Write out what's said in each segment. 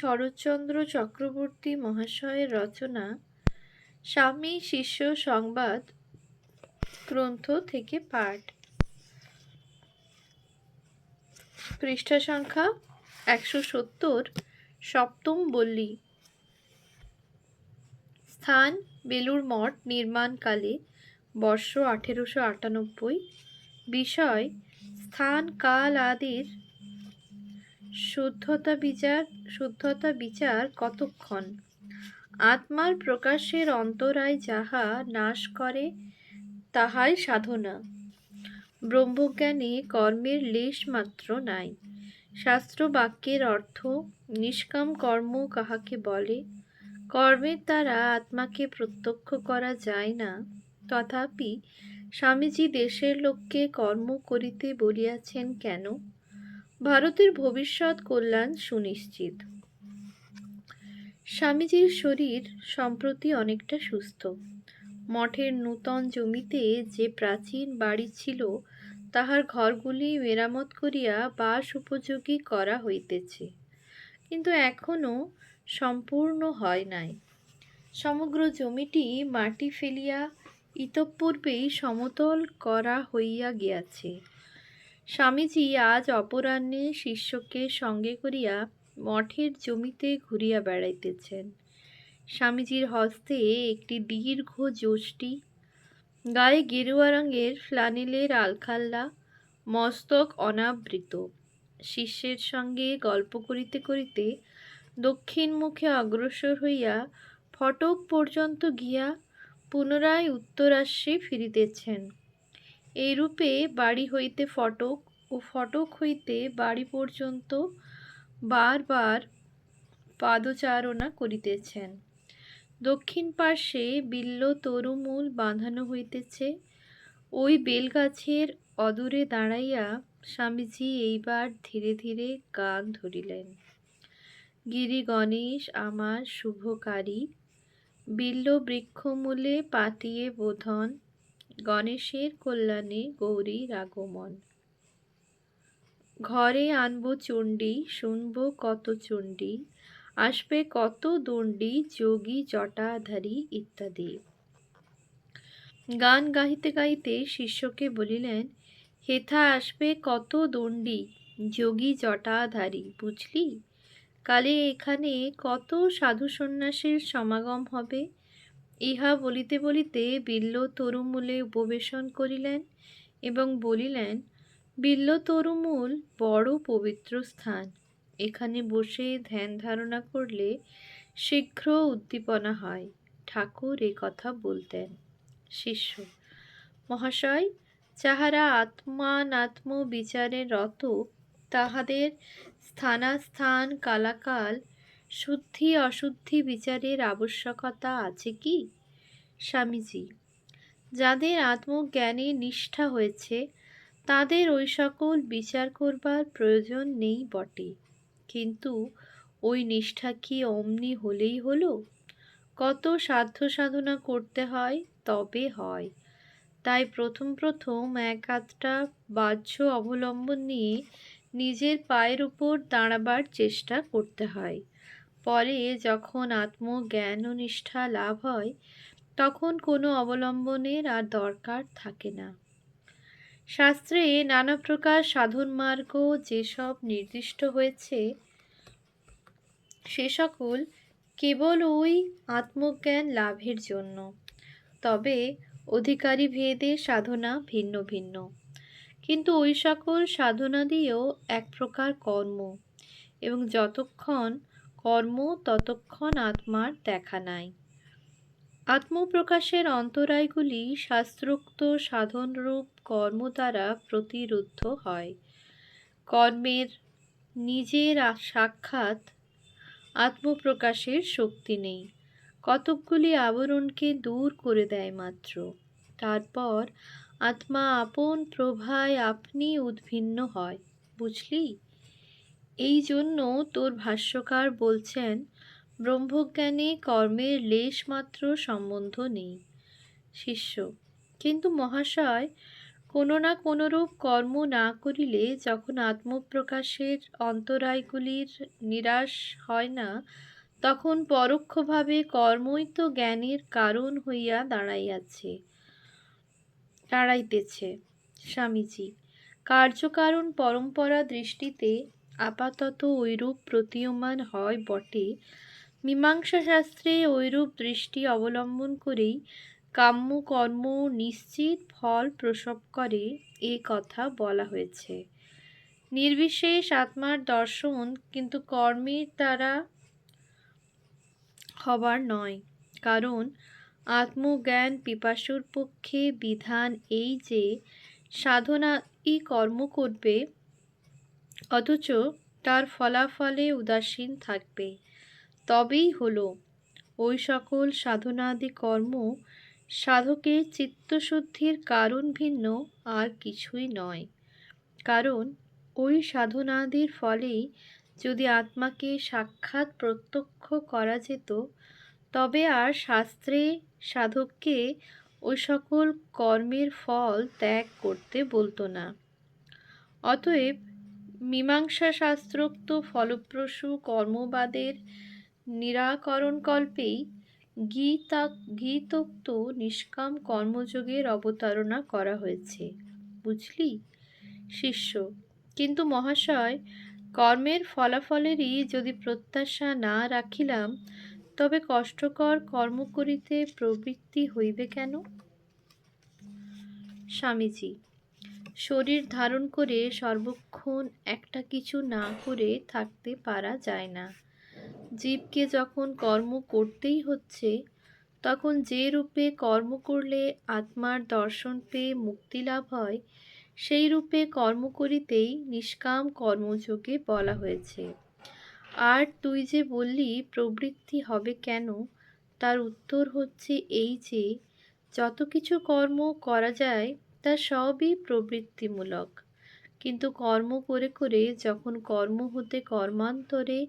শরৎচন্দ্র চক্রবর্তী মহাশয়ের রচনা স্বামী শিষ্য সংবাদ গ্রন্থ থেকে পাঠ। পৃষ্ঠা সংখ্যা একশো সত্তর, সপ্তম বল্লী। স্থান বেলুর মঠ নির্মাণকালে বর্ষ আঠেরোশো আটানব্বই। বিষয়, স্থান কাল আদির শুদ্ধতা বিচার শুদ্ধতা বিচার কতক্ষণ? আত্মার প্রকাশের অন্তরায় যাহা নাশ করে, তাহাই সাধনা। ব্রহ্মজ্ঞানে কর্মের লেশ মাত্র নাই। শাস্ত্র বাক্যের অর্থ, নিষ্কাম কর্ম কাহাকে বলে? কর্মের দ্বারা আত্মাকে প্রত্যক্ষ করা যায় না। তথাপি স্বামীজি দেশের লোককে কর্ম করিতে বলিয়াছেন কেন? ভারতের ভবিষ্যৎ কল্যাণ সুনিশ্চিত। স্বামীজির শরীর সম্প্রতি অনেকটা সুস্থ। মঠের নূতন জমিতে যে প্রাচীন বাড়ি ছিল, তাহার ঘরগুলি মেরামত করিয়া বাস উপযোগী করা হইতেছে। কিন্তু এখনও সম্পূর্ণ হয় নাই। সমগ্র জমিটি মাটি ফেলিয়া ইতঃপূর্বেই সমতল করা হইয়া গিয়াছে। স্বামীজি আজ অপরাহ্নে শিষ্যকে সঙ্গে করিয়া মঠের জমিতে ঘুরিয়া বেড়াইতেছেন। স্বামীজির হস্তে একটি দীর্ঘ যষ্টি, গায়ে গেরুয়া রঙের ফ্লানেলের আলখাল্লা, মস্তক অনাবৃত। শিষ্যের সঙ্গে গল্প করিতে করিতে দক্ষিণ মুখে অগ্রসর হইয়া ফটক পর্যন্ত গিয়া পুনরায় উত্তরাশ্বে ফিরিতেছেন। এইরূপে বাড়ি হইতে ফটক ও ফটক হইতে বাড়ি পর্যন্ত বারবার পাদচারণা করিতেছেন। দক্ষিণ পার্শ্বে বিল্ল তরুমূল বাঁধানো হইতেছে। ওই বেলগাছের অদূরে দাঁড়াইয়া স্বামীজি এইবার ধীরে ধীরে গান ধরিলেন। গিরি গণেশ, আমার শুভকারী, বিল্ল বৃক্ষমূলে পাতিয়ে বোধন গণেশের কল্যাণে গৌরীর আগমন ঘরে আনব চণ্ডী, শুনব কত চণ্ডী, আসবে কত দণ্ডী, যোগী, জটাধারী ইত্যাদি। গান গাইতে গাইতে শিষ্যকে বলিলেন, হেথা আসবে কত দণ্ডী, যোগী, জটাধারী, বুঝলি? কালে এখানে কত সাধু সন্ন্যাসীর সমাগম হবে? ইহা বলিতে বলিতে বিল্ল তরুমূলে উপবেশন করিলেন এবং বলিলেন, বিল্ল তরুমূল বড় পবিত্র স্থান। এখানে বসে ধ্যান ধারণা করলে শীঘ্র উদ্দীপনা হয়। ঠাকুর এ কথা বলতেন। শিষ্য, মহাশয়, যাহারা আত্মানাত্ম বিচারে রত, তাহাদের স্থানাস্থান কালাকাল শুদ্ধি অশুদ্ধি বিচারের আবশ্যকতা আছে কি? স্বামীজি, যাদের আত্মজ্ঞানে নিষ্ঠা হয়েছে, তাদের ওই সকল বিচার করবার প্রয়োজন নেই বটে। কিন্তু ওই নিষ্ঠা কি অমনি হলেই হলো? কত সাধ্য সাধনা করতে হয়, তবে হয়। তাই প্রথম প্রথম এক আধটা বাহ্য অবলম্বন নিয়ে নিজের পায়ের উপর দাঁড়াবার চেষ্টা করতে হয়। পরে যখন আত্মজ্ঞান ও নিষ্ঠা লাভ হয়, তখন কোনো অবলম্বনের আর দরকার থাকে না। শাস্ত্রে নানা প্রকার সাধন মার্গ যেসব নির্দিষ্ট হয়েছে, সে সকল কেবল ওই আত্মজ্ঞান লাভের জন্য। তবে অধিকারী ভেদে সাধনা ভিন্ন ভিন্ন। কিন্তু ওই সকল সাধনা দিয়েও এক প্রকার কর্ম এবং যতক্ষণ কর্ম ততক্ষণ আত্মার দেখা নাই। আত্মপ্রকাশের অন্তরায়গুলি শাস্ত্রোক্ত সাধনরূপ কর্ম দ্বারা প্রতিরুদ্ধ হয়। কর্মের নিজের সাক্ষাৎ আত্মপ্রকাশের শক্তি নেই। কতকগুলি আবরণকে দূর করে দেয় মাত্র। তারপর আত্মা আপন প্রভায় আপনি উদ্ভিন্ন হয়, বুঝলি? এই জন্য তোর ভাষ্যকার বলছেন, ব্রহ্মজ্ঞানে কর্মের লেশমাত্র সম্বন্ধ নেই। শিষ্য, কিন্তু মহাশয়, কোনো না কোনোরূপ কর্ম না করিলে যখন আত্মপ্রকাশের অন্তরায়গুলির নিরাশ হয় না, তখন পরোক্ষভাবে কর্মই তো জ্ঞানের কারণ হইয়া দাঁড়াইয়াছে, দাঁড়াইতেছে। স্বামীজি, কার্যকারণ পরম্পরা দৃষ্টিতে আপাতত ঐরূপ প্রতীয়মান হয় বটে। মীমাংসা শাস্ত্রে ঐরূপ দৃষ্টি অবলম্বন করেই কাম্য কর্ম নিশ্চিত ফল প্রসব করে, এ কথা বলা হয়েছে। নির্বিশেষ আত্মার দর্শন কিন্তু কর্মের দ্বারা হবার নয়, কারণ আত্মজ্ঞান পিপাসুর পক্ষে বিধান এই যে, সাধনাই কর্ম করবে অথচ তার ফলাফলে উদাসীন থাকবে। তবেই হলো, ওই সকল সাধনাদি কর্ম সাধকের চিত্তশুদ্ধির কারণ ভিন্ন আর কিছুই নয়। কারণ ওই সাধনাদির ফলেই যদি আত্মাকে সাক্ষাৎ প্রত্যক্ষ করা যেত, তবে আর শাস্ত্রে সাধককে ওই সকল কর্মের ফল ত্যাগ করতে বলতো না। অতএব মীমাংসা শাস্ত্রোক্ত ফলপ্রসূ কর্মবাদের নিরাকরণকল্পেই গীতা, গীতোক্ত নিষ্কাম কর্মযোগের অবতারণা করা হয়েছে। বুঝলি? শিষ্য, কিন্তু মহাশয়, কর্মের ফলাফলেরই যদি প্রত্যাশা না রাখিলাম, তবে কষ্টকর কর্ম করিতে প্রবৃত্তি হইবে কেন? স্বামীজি শরীর ধারণ করে সর্বক্ষণ একটা কিছু না করে থাকতে পারা যায় না। জীবকে যখন কর্ম করতেই হচ্ছে, তখন যে রূপে কর্ম করলে আত্মার দর্শন পেয়ে মুক্তি লাভ হয়, সেই রূপে কর্ম করিতেই নিষ্কাম কর্মযোগে বলা হয়েছে। আর তুই যে বললি, প্রবৃত্তি হবে কেন? তার উত্তর হচ্ছে এই যে, যত কিছু কর্ম করা যায় তা সবই প্রবৃত্তিমূলক। কিন্তু কর্ম করে করে যখন কর্ম হতে কর্মান্তরে,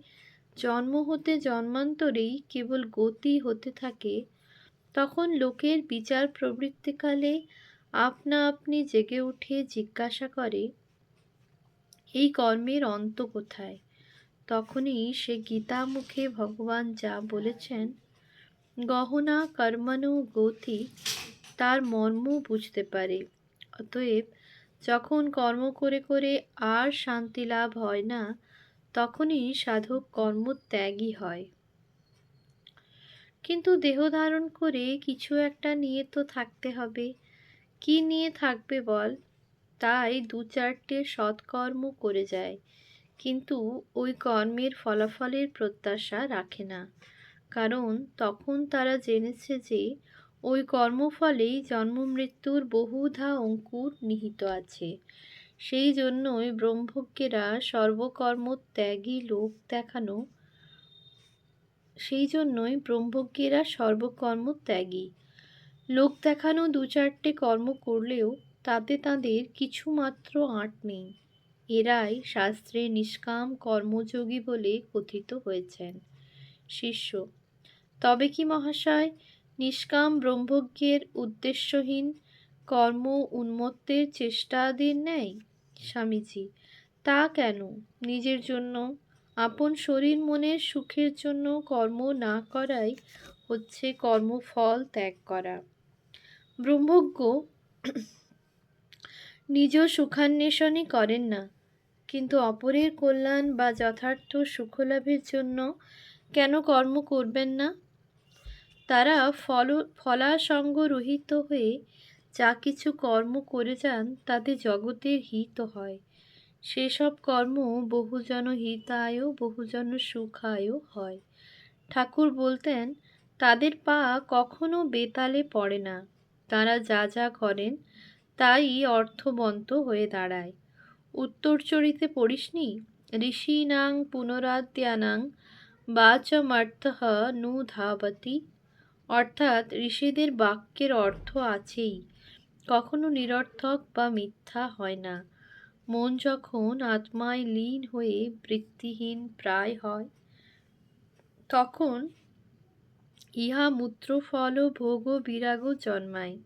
জন্ম হতে জন্মান্তরেই কেবল গতি হতে থাকে, তখন লোকের বিচার প্রবৃত্তিকালে আপনা আপনি জেগে উঠে জিজ্ঞাসা করে, এই কর্মের অন্ত কোথায়? তখনই সে গীতা মুখে ভগবান যা বলেছেন, গহনা কর্মানু গতি, তার মর্ম বুঝতে পারে। অতএব যখন কর্ম করে করে আর শান্তি লাভ হয় না, তখনই সাধক কর্ম কর্মত্যাগী হয়। কিন্তু দেহ ধারণ করে কিছু একটা নিয়ে তো থাকতে হবে। কি নিয়ে থাকবে বল? তাই দু চারটে সৎকর্ম করে যায়, কিন্তু ওই কর্মের ফলাফলের প্রত্যাশা রাখে না। কারণ তখন তারা জেনেছে যে ওই কর্মফলেই জন্ম মৃত্যুর বহুধা অঙ্কুর নিহিত আছে। সেই জন্যই ব্রহ্মজ্ঞেরা সর্বকর্ম ত্যাগী লোক দেখানো, সেই জন্যই ব্রহ্মজ্ঞেরা সর্বকর্ম ত্যাগী লোক দেখানো দু চারটে কর্ম করলেও তাতে তাদের কিছুমাত্র আঁট নেই। এরাই শাস্ত্রে নিষ্কাম কর্মযোগী বলে কথিত হয়েছেন। শিষ্য, তবে কি মহাশয় নিষ্কাম ব্রহ্মজ্ঞের উদ্দেশ্যহীন কর্ম উন্মত্তের চেষ্টাদির নেয় স্বামীজি, তা কেন? নিজের জন্য, আপন শরীর মনের সুখের জন্য কর্ম না করাই হচ্ছে কর্মফল ত্যাগ করা। ব্রহ্মজ্ঞ নিজ সুখান্বেষণই করেন না, কিন্তু অপরের কল্যাণ বা যথার্থ সুখলাভের জন্য কেন কর্ম করবেন না? তারা ফল ফলাসঙ্গ রহিত হয়ে যা কিছু কর্ম করে যান, তাতে জগতের হিত হয়। সেসব কর্ম বহুজন হিতায় বহুজন সুখায় হয়। ঠাকুর বলতেন, তাদের পা কখনো বেতালে পড়ে না। তারা যা যা করেন তাই অর্থবন্ত হয়ে দাঁড়ায়। উত্তরচরিতে পড়িসনি? ঋষীনাং পুনরাদ্যানাং বাচমার্থ নু ধাবতি অর্থাৎ ঋষিদের বাক্যের অর্থ আছেই। কখনো নিরর্থক বা মিথ্যা হয় না। মন যখন আত্মায় লীন হয়ে বৃত্তিহীন প্রায় হয়, তখন ইহা মূত্রফল ভোগ বিরাগ জন্মায়।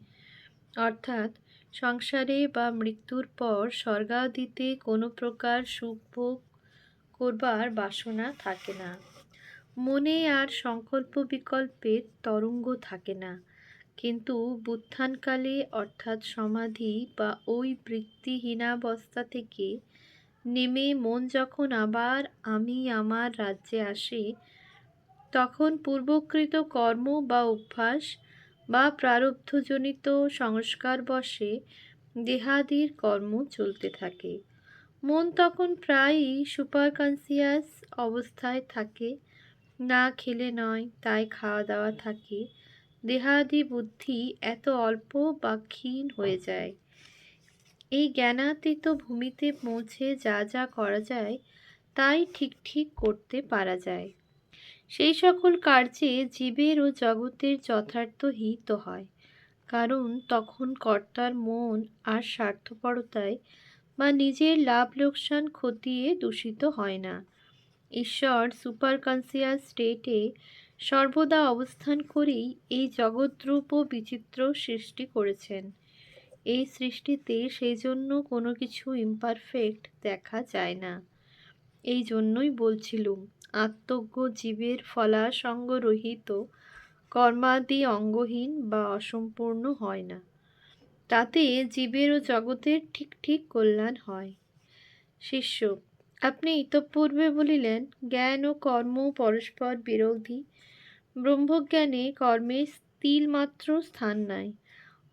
অর্থাৎ সংসারে বা মৃত্যুর পর স্বর্গাদিতে কোনো প্রকার সুখ ভোগ করবার বাসনা থাকে না। মনে আর সংকল্প বিকল্পের তরঙ্গ থাকে না। কিন্তু বুত্থানকালে, অর্থাৎ সমাধি বা ওই বৃত্তিহীনাবস্থা থেকে নেমে মন যখন আবার আমি আমার রাজ্যে আসে, তখন পূর্বকৃত কর্ম বা অভ্যাস বা প্রারব্ধজনিত সংস্কার বশে দেহাদির কর্ম চলতে থাকে। মন তখন প্রায়ই সুপার সুপারকনসিয়াস অবস্থায় থাকে। না খেলে নয়, তাই খাওয়া দাওয়া থাকে। দেহাদি বুদ্ধি এত অল্প বা ক্ষীণ হয়ে যায়। এই জ্ঞানাতীত ভূমিতে পৌঁছে যা যা করা যায়, তাই ঠিক ঠিক করতে পারা যায়। সেই সকল কার্যে জীবের ও জগতের যথার্থ হিত হয়, কারণ তখন কর্তার মন আর স্বার্থপরতায় বা নিজের লাভ লোকসান খতিয়ে দূষিত হয় না। ঈশ্বর সুপার কনসিয়াস স্টেটে সর্বদা অবস্থান করেই এই জগদ্রূপ ও বিচিত্র সৃষ্টি করেছেন। এই সৃষ্টিতে সেই জন্য কোনো কিছু ইমপারফেক্ট দেখা যায় না। এই জন্যই বলছিলুম, আত্মজ্ঞ জীবের ফলাসঙ্গ রহিত কর্মাদি অঙ্গহীন বা অসম্পূর্ণ হয় না। তাতে জীবের ও জগতের ঠিক ঠিক কল্যাণ হয়। শিষ্য আপনি ইতপূর্বে বলিলেন, জ্ঞান ও কর্ম পরস্পর বিরোধী। ব্রহ্মজ্ঞানে কর্মের তিলমাত্র স্থান নাই,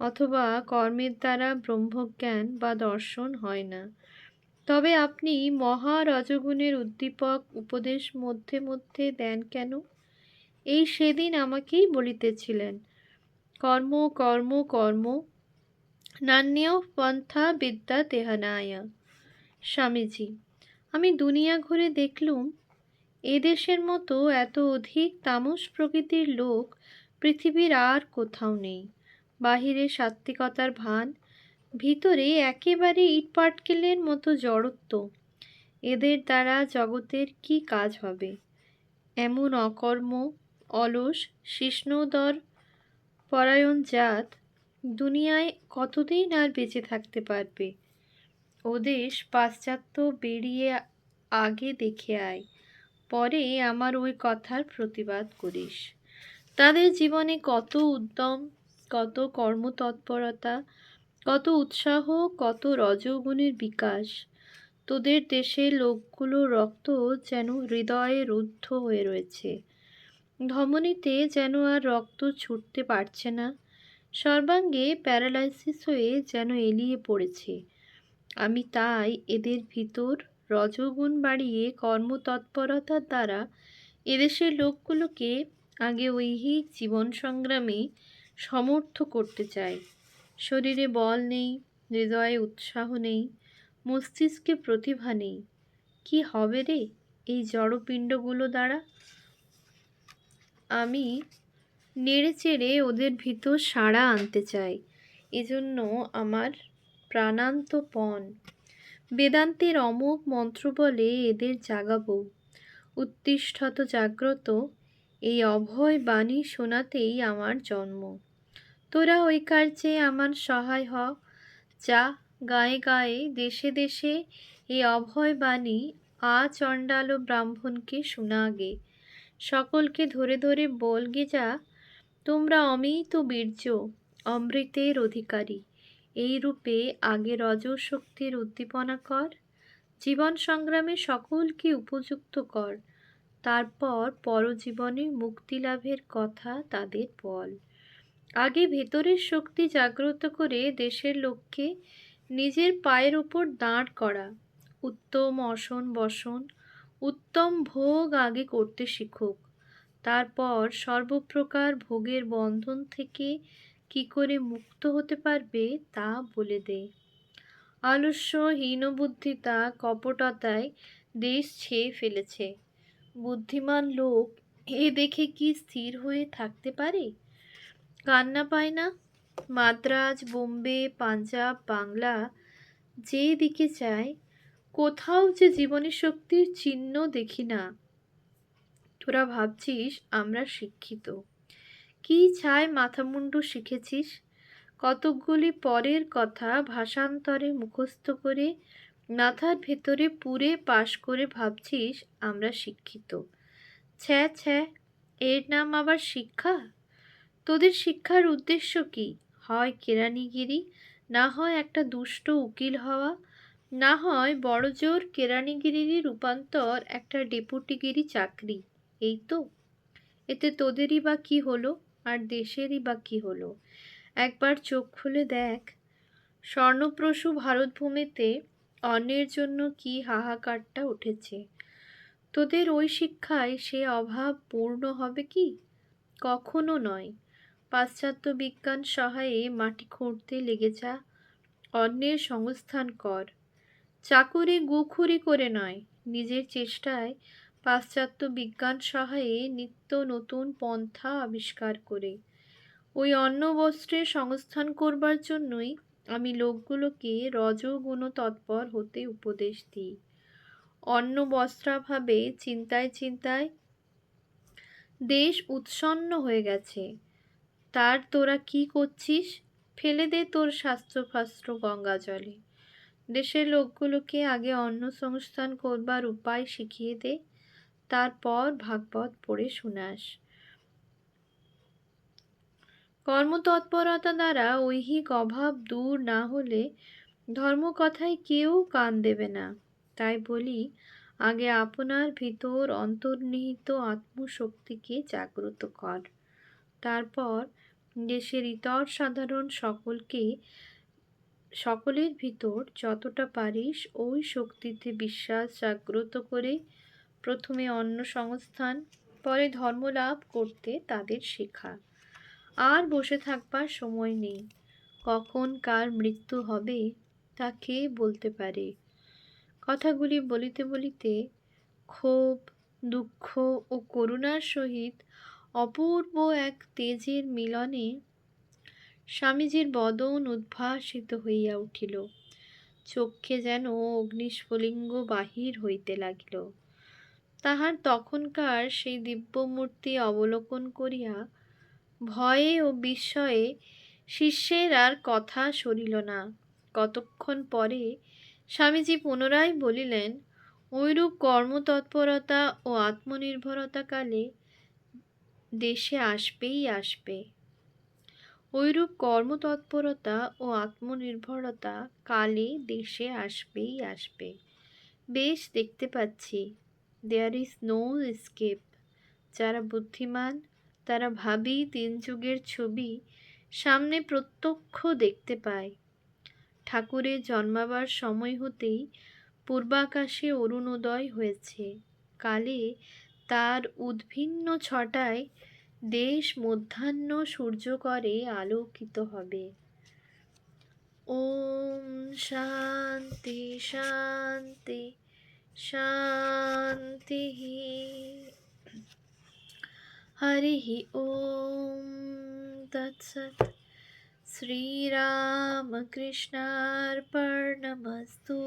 অথবা কর্মের দ্বারা ব্রহ্মজ্ঞান বা দর্শন হয় না। তবে আপনি মহারজগুণের উদ্দীপক উপদেশ মধ্যে মধ্যে দেন কেন? এই সেদিন আমাকেই বলিতেছিলেন, কর্ম কর্ম কর্ম নান্য পন্থা বিদ্যা তেহানায়া স্বামীজি আমি দুনিয়া ঘুরে দেখলুম এদেশের মতো এত অধিক তামস প্রকৃতির লোক পৃথিবীর আর কোথাও নেই। বাহিরে সাত্ত্বিকতার ভান, ভিতরে একেবারে ইটপাটকেলের মতো জড়ত্ব। এদের দ্বারা জগতের কি কাজ হবে? এমন অকর্ম, অলস শিষ্ণোদর পরায়ণ জাত দুনিয়ায় কতদিন আর বেঁচে থাকতে পারবে? ওদেশ পাশ্চাত্য বেরিয়ে আগে দেখে আয়। পরে আমার ওই কথার প্রতিবাদ করিস। তাদের জীবনে কত উদ্যম, কত কর্মতৎপরতা, কত উৎসাহ, কত রজগুণের বিকাশ। তোদের দেশে লোকগুলো রক্ত যেন হৃদয়ে রুদ্ধ হয়ে রয়েছে। ধমনীতে যেন আর রক্ত ছুটতে পারছে না। সর্বাঙ্গে প্যারালাইসিস হয়ে যেন এলিয়ে পড়েছে। আমি তাই এদের ভিতর রজগুণ বাড়িয়ে কর্মতৎপরতার দ্বারা এদেশের লোকগুলোকে আগে ঐহিক জীবন সংগ্রামে সমর্থ করতে চাই। শরীরে বল নেই, হৃদয়ে উৎসাহ নেই, মস্তিষ্কে প্রতিভা নেই। কি হবে রে এই জড়পিণ্ডগুলো দ্বারা? আমি নেড়ে চেড়ে ওদের ভিতর সাড়া আনতে চাই। এজন্য আমার প্রাণান্তপণ। বেদান্তের অমোঘ মন্ত্র বলে এদের জাগাবো। উত্তিষ্ঠত জাগ্রত এই অভয় বাণী শোনাতেই আমার জন্ম। তোরা ওই কার্যে আমার সহায় হ। যা গায়ে গায়ে দেশে দেশে এই অভয় বাণী আ চণ্ডাল ও ব্রাহ্মণকে শোনাগে সকলকে ধরে ধরে বলগে যা, তোমরা অমিত বীর্য, অমৃতের অধিকারী। এই রূপে আগে রজশক্তির উদ্দীপনা কর, জীবন সংগ্রামে সকলকে উপযুক্ত কর, তারপর পরজীবনে মুক্তি লাভের কথা তাদের বল। আগে ভেতরের শক্তি জাগ্রত করে দেশের লোককে নিজের পায়ের ওপর দাঁড় করা, উত্তম অসন বসন, উত্তম ভোগ আগে করতে শিখুক। তারপর সর্বপ্রকার ভোগের বন্ধন থেকে কি করে মুক্ত হতে পারবে তা বলে দে আলস্য হীনবুদ্ধিতা কপটতায় দেশ ছেয়ে ফেলেছে। বুদ্ধিমান লোক এ দেখে কি স্থির হয়ে থাকতে পারে? কান্না পায় না? মাদ্রাজ, বোম্বে, পাঞ্জাব, বাংলা যে দিকে চায় কোথাও যে জীবনী শক্তির চিহ্ন দেখি না। তোরা ভাবছিস আমরা শিক্ষিত। কি ছায় মাথামুন্ডু শিখেছিস? কতকগুলি পরের কথা ভাষান্তরে মুখস্থ করে মাথার ভেতরে পুরে পাশ করে ভাবছিস আমরা শিক্ষিত। ছ্যা ছ্যা, এর নাম আবার শিক্ষা? তোদের শিক্ষার উদ্দেশ্য কি? হয় কেরানিগিরি, না হয় একটা দুষ্ট উকিল হওয়া, না হয় বড়জোর কেরানিগিরিরই রূপান্তর একটা ডেপুটিগিরি চাকরি, এই তো? এতে তোদেরই বা কি হলো? আর দেশেরই বা কী হলো? একবার চোখ খুলে দেখ, স্বর্ণপ্রসূ ভারতভূমিতে অন্যের জন্য কি হাহাকারটা উঠেছে? তোদের ওই শিক্ষায় সে অভাব পূর্ণ হবে কি? কখনো নয়। পাশ্চাত্য বিজ্ঞান সহায়ে মাটি খুঁড়তে লেগে যা, অন্যের সংস্থান কর। চাকুরি গুখুরি করে নয়, নিজের চেষ্টায় পাশ্চাত্য বিজ্ঞান সহায়ে নিত্য নতুন পন্থা আবিষ্কার করে। ওই অন্ন বস্ত্রের সংস্থান করবার জন্যই আমি লোকগুলোকে রজগুণ তৎপর হতে উপদেশ দিই। অন্ন বস্ত্রাভাবে চিন্তায় চিন্তায় দেশ উৎসন্ন হয়ে গেছে। তার তোরা কি করছিস? ফেলে দে তোর শাস্ত্রফাস্ত্র গঙ্গা জলে। দেশের লোকগুলোকে আগে অন্ন সংস্থান করবার উপায় শিখিয়ে দে। তারপর ভাগবত পড়ে শোনাস কর্মতৎপরতা দ্বারা ঐহিক অভাব দূর না হলে ধর্মকথায় কেউ কান দেবে না। তাই বলি, আগে আপনার ভিতর অন্তর্নিহিত আত্মশক্তিকে জাগ্রত কর। তারপর দেশের ইতর সাধারণ সকলকে, সকলের ভিতর যতটা পারিস ওই শক্তিতে বিশ্বাস জাগ্রত করে প্রথমে অন্য সংস্থান, পরে ধর্ম লাভ করতে তাদের শেখা। আর বসে থাকবার সময় নেই। কখন কার মৃত্যু হবে, তা কে বলতে পারে? কথাগুলি বলিতে বলিতে ক্ষোভ, দুঃখ ও করুণার সহিত অপূর্ব এক তেজের মিলনে স্বামীজির বদন উদ্ভাসিত হইয়া উঠিল। চক্ষে যেন অগ্নিস্ফুলিঙ্গ বাহির হইতে লাগিল। তাহার তখনকার সেই দিব্যমূর্তি অবলোকন করিয়া ভয়ে ও বিস্ময়ে শিষ্যের আর কথা সরিল না। কতক্ষণ পরে স্বামীজি পুনরায় বলিলেন, ঐরূপ কর্মতৎপরতা ও আত্মনির্ভরতা কালে দেশে আসবেই আসবে। ঐরূপ কর্মতৎপরতা ও আত্মনির্ভরতা কালে দেশে আসবেই আসবে। বেশ, দেখতে পাচ্ছি। দেয়ার ইজ নো স্কেপ যারা বুদ্ধিমান, তারা ভাবি তিন যুগের ছবি সামনে প্রত্যক্ষ দেখতে পায়। ঠাকুরের জন্মাবার সময় হতেই পূর্বাকাশে অরুণোদয় হয়েছে। কালে তার উদ্ভিন্ন ছটায় দেশ মধ্যাহ্ন সূর্য করে আলোকিত হবে। ওম শান্তি শান্তি। শান্তি হরি ওম তৎসৎ শ্রীরামকৃষ্ণার্পণমস্তু